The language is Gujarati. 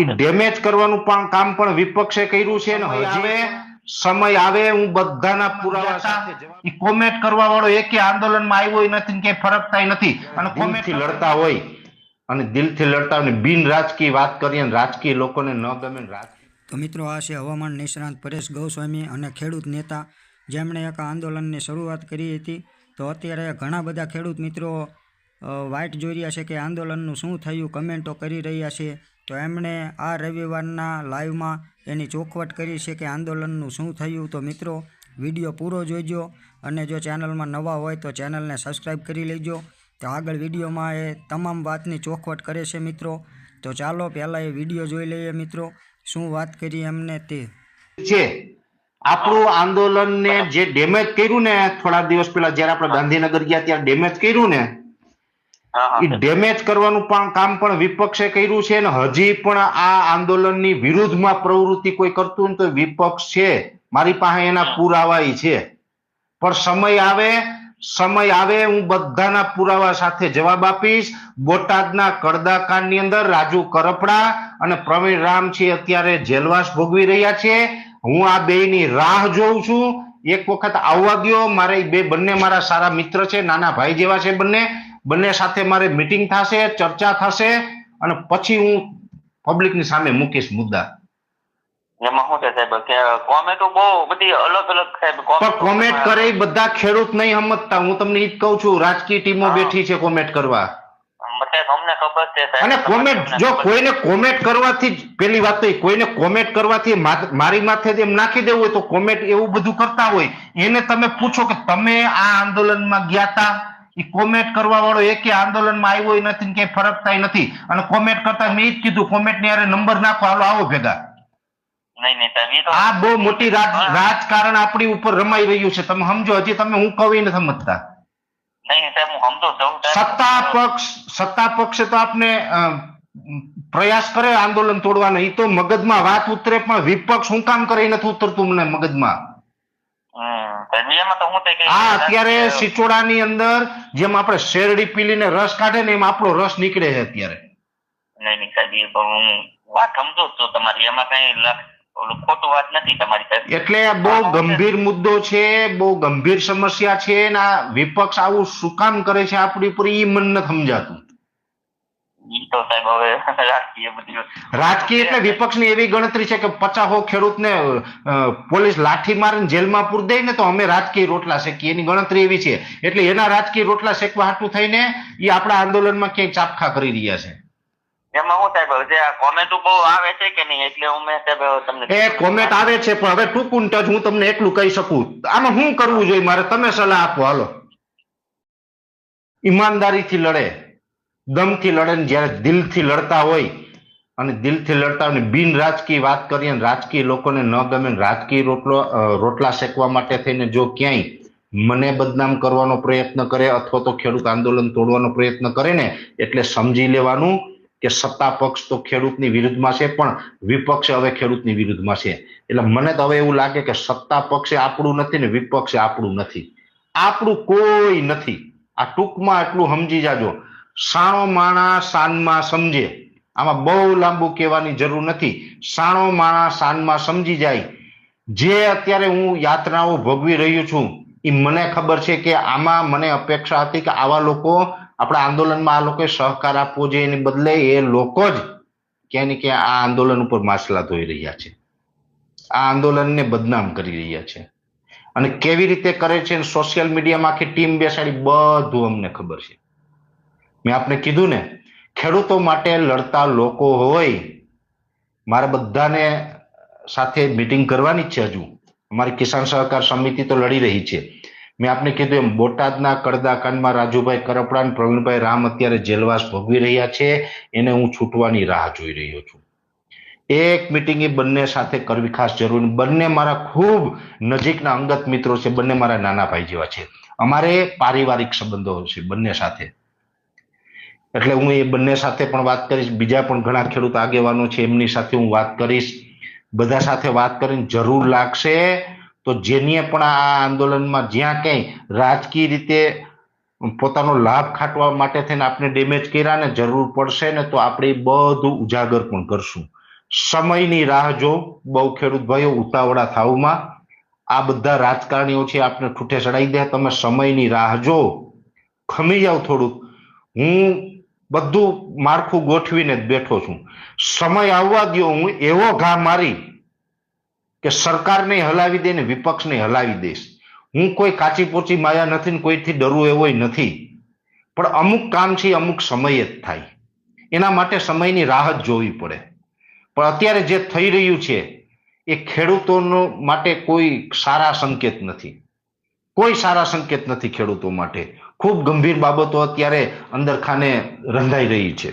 એ ડેમેજ કરવાનું પણ કામ પણ વિપક્ષે કર્યું છે ને હવે સમય આવે હું બધાના પુરાવા સાથે એ કોમેન્ટ કરવા વાળો એકે આંદોલનમાં આવ્યો નથી કે ફરક થાય નથી. અને કોમેન્ટ લડતા હોય. અને દિલથી લડતા અને બિન રાજકીય વાત કરીએ રાજકીય લોકોને ન ગમે રાજકીય તો મિત્રો આ છે હવામાન નિષ્ણાંત પરેશ ગૌસ્વામી અને ખેડૂત નેતા. જેમણે એક આંદોલનની શરૂઆત કરી હતી. તો અત્યારે ઘણા બધા ખેડૂત મિત્રો વાઇટ જોઈ રહ્યા છે કે આંદોલનનું શું થયું કમેન્ટો કરી રહ્યા છે. તો એમણે આ રવિવારના લાઈવમાં એની ચોખવટ કરી છે કે આંદોલનનું શું થયું. તો મિત્રો, વીડિયો પૂરો જોઈજો અને જો ચેનલમાં નવા હોય તો ચેનલને સબસ્ક્રાઈબ કરી લેજો. તો આગળ વિડીયોમાં એ તમામ વાતની ચોખવટ કરે છે મિત્રો. તો ચાલો પહેલાં એ વીડિયો જોઈ લઈએ મિત્રો. શું વાત કરી એમને તે? છે આપણું આંદોલનને જે ડેમેજ કર્યું ને થોડા દિવસ પહેલા જ્યારે આપણે ગાંધીનગર ગયા ત્યારે ડેમેજ કર્યું ને એ ડેમેજ કરવાનું પણ કામ પણ વિપક્ષે કર્યું છે અને હજી પણ આ આંદોલનની વિરુદ્ધમાં પ્રવૃત્તિ કોઈ કરતું તો વિપક્ષ છે. મારી પાસે એના પુરાવા છે. પણ સમય આવે સમય આવે હું બધાના પુરાવા સાથે જવાબ આપીશ. બોટાદના કડદા કાંડની અંદર રાજુ કરપડા અને પ્રવીણ રામ છે અત્યારે જેલવાસ ભોગવી રહ્યા છે. હું આ બેયની રાહ જોઉં છું. એક વખત આવવા દો મારે બે બંને મારા સારા મિત્ર છે નાના ભાઈ જેવા છે બંને. બંને સાથે મારે મીટિંગ થશે ચર્ચા થશે અને પછી હું પબ્લિકની સામે મૂકીશ મુદ્દા. એમાં શું છે સાહેબ કે કોમેન્ટો બહુ બધી અલગ અલગ સાહેબ પણ કોમેન્ટ કરે બધા ખેડૂત નહીં સમજતા. હું તમને ઈ જ કહું છું રાજકીય ટીમો બેઠી છે કોમેન્ટ કરવા. અને કોમેન્ટ જો. કોઈને કોમેન્ટ કરવાથી જ પેલી વાત તો કોઈને કોમેન્ટ કરવાથી મારી માથે એમ નાખી દેવું હોય તો કોમેન્ટ એવું બધું કરતા હોય. એને તમે પૂછો કે તમે આ આંદોલનમાં ગયા તા? એ કોમેન્ટ કરવા વાળો એકે આંદોલનમાં આવ્યો નથી ને ફરક થાય નથી. અને કોમેન્ટ કરતા મેં જ કીધું કોમેન્ટની હારે નંબર નાખો હાલો આવો ભેગા. આ બહુ મોટી રાજકારણ આપણી ઉપર રમાઈ રહ્યું છે. તમે સમજો હજી તમે હું કવિ નથી સમજતા. સત્તા પક્ષ સત્તા પક્ષે તો આપને પ્રયાસ કરે આંદોલન તોડવાનો. એ તો મગજમાં વાત ઉતરે પણ વિપક્ષ શું કામ કરે નથી ઉતરતું મને મગજમાં. આ અત્યારે સિચોડાની અંદર જેમ આપણે શેરડી પીલીને રસ કાઢે ને એમ આપણો રસ નીકળે છે અત્યારે. નહીં નહીં સાહેબ એ હું વાત સમજો છો. તમારી એમાં કઈ ખોટું વાત નથી તમારી એટલે બહુ ગંભીર મુદ્દો છે બહુ ગંભીર સમસ્યા છે ને વિપક્ષ આવું શું કામ કરે છે આપણી ઉપર ઈ મન નથી સમજાતું. તો સાહેબ હવે રાજકીય બધી. રાજકીય એટલે વિપક્ષની એવી ગણતરી છે કે પચાસો ખેડૂતને પોલીસ લાઠી મારીને જેલમાં પૂર દે ને તો અમે રાજકીય રોટલા શેકીએ. એની ગણતરી એવી છે. એટલે એના રાજકીય રોટલા શેકવા હાટું થઈને એ આપણા આંદોલનમાં ક્યાંય ચાપખા કરી રહ્યા છે. એમાં શું સાહેબ જે આ બહુ આવે છે કે નહીં? એટલે હું મેં સાહેબ તમને એ કોમેન્ટ આવે છે પણ હવે ટૂંકું ટચ હું તમને એટલું કહી શકું. આમાં શું કરવું જોઈએ? મારે તમે સલાહ આપો. હાલો. ઈમાનદારીથી લડે. દમથી લડે ને જ્યારે દિલથી લડતા હોય અને દિલથી લડતા હોય બિન રાજકીય વાત કરીએ ને રાજકીય લોકોને ન ગમે રાજકીય રોટલો રોટલા શેકવા માટે થઈને જો ક્યાંય મને બદનામ કરવાનો પ્રયત્ન કરે અથવા તો ખેડૂત આંદોલન તોડવાનો પ્રયત્ન કરે ને, એટલે સમજી લેવાનું કે સત્તા પક્ષ તો ખેડૂતની વિરુદ્ધમાં છે, પણ વિપક્ષ હવે ખેડૂતની વિરુદ્ધમાં છે. એટલે મને તો હવે એવું લાગે કે સત્તા પક્ષે આપણું નથી ને વિપક્ષે આપણું નથી. આપણું કોઈ નથી. આ ટૂંકમાં એટલું સમજી જાજો. સાણો માણા સાનમાં સમજે. આમાં બહુ લાંબુ કહેવાની જરૂર નથી. સાણો માણા સાનમાં સમજી જાય. જે અત્યારે હું યાતનાઓ ભોગવી રહ્યો છું એ મને ખબર છે કે આમાં મને અપેક્ષા હતી કે આવા લોકો આપણા આંદોલનમાં આ લોકોએ સહકાર આપવો જોઈએ. એની બદલે એ લોકો જ ક્યાંય ને ક્યાં આ આંદોલન ઉપર માછલા ધોઈ રહ્યા છે. આ આંદોલનને બદનામ કરી રહ્યા છે. અને કેવી રીતે કરે છે સોશિયલ મીડિયામાં આખી ટીમ બેસાડી, બધું અમને ખબર છે. મેં આપને કીધું ને, ખેડૂતો માટે લડતા લોકો હોય, મારા બધાને સાથે મિટિંગ કરવાની છે હજુ. અમારી કિસાન સહકાર સમિતિ તો લડી રહી છે. મેં આપને કીધું એમ, બોટાદના કડદાકાંડમાં રાજુભાઈ કરપડા અને પ્રવીણભાઈ રામ અત્યારે જેલવાસ ભોગવી રહ્યા છે, એને હું છૂટવાની રાહ જોઈ રહ્યો છું. એક મિટિંગ એ બંને સાથે કરવી ખાસ જરૂરી બંને મારા ખૂબ નજીકના અંગત મિત્રો છે, બંને મારા નાના ભાઈ જેવા છે. અમારે પારિવારિક સંબંધો છે બંને સાથે. એટલે હું એ બંને સાથે પણ વાત કરીશ. બીજા પણ ઘણા ખેડૂત આગેવાનો છે, એમની સાથે હું વાત કરીશ. બધા સાથે વાત કરીને જરૂર લાગશે. તો જેની પણ આ આંદોલનમાં જ્યાં ક્યાંય રાજકીય રીતે પોતાનો લાભ ખાટવા માટે થઈને આપણે ડેમેજ કર્યા ને જરૂર પડશે ને, તો આપણે બધું ઉજાગર પણ કરશું. સમયની રાહ જો, બહુ ખેડૂત ભાઈઓ, ઉતાવળા થાવમાં આ બધા રાજકારણીઓ છે આપણે ઠૂઠે ચડાવી દે. તમે સમયની રાહ જો. ખમી જાઓ થોડુંક. હું બધું માળખું ગોઠવીને જ બેઠો છું. સમય આવવા દો હું એવો ઘા મારી કે સરકારને હલાવી દે ને વિપક્ષને હલાવી દઈશ. હું કોઈ કાચી પોચી માયા નથી ને કોઈથી ડરવું એવો નથી. પણ અમુક કામ છે અમુક સમયે જ થાય. એના માટે સમયની રાહ જ જોવી પડે. પણ અત્યારે જે થઈ રહ્યું છે, એ ખેડૂતોનો માટે કોઈ સારા સંકેત નથી. કોઈ સારા સંકેત નથી ખેડૂતો માટે. ખૂબ ગંભીર બાબતો અત્યારે અંદર ખાને રંધાઈ રહી છે.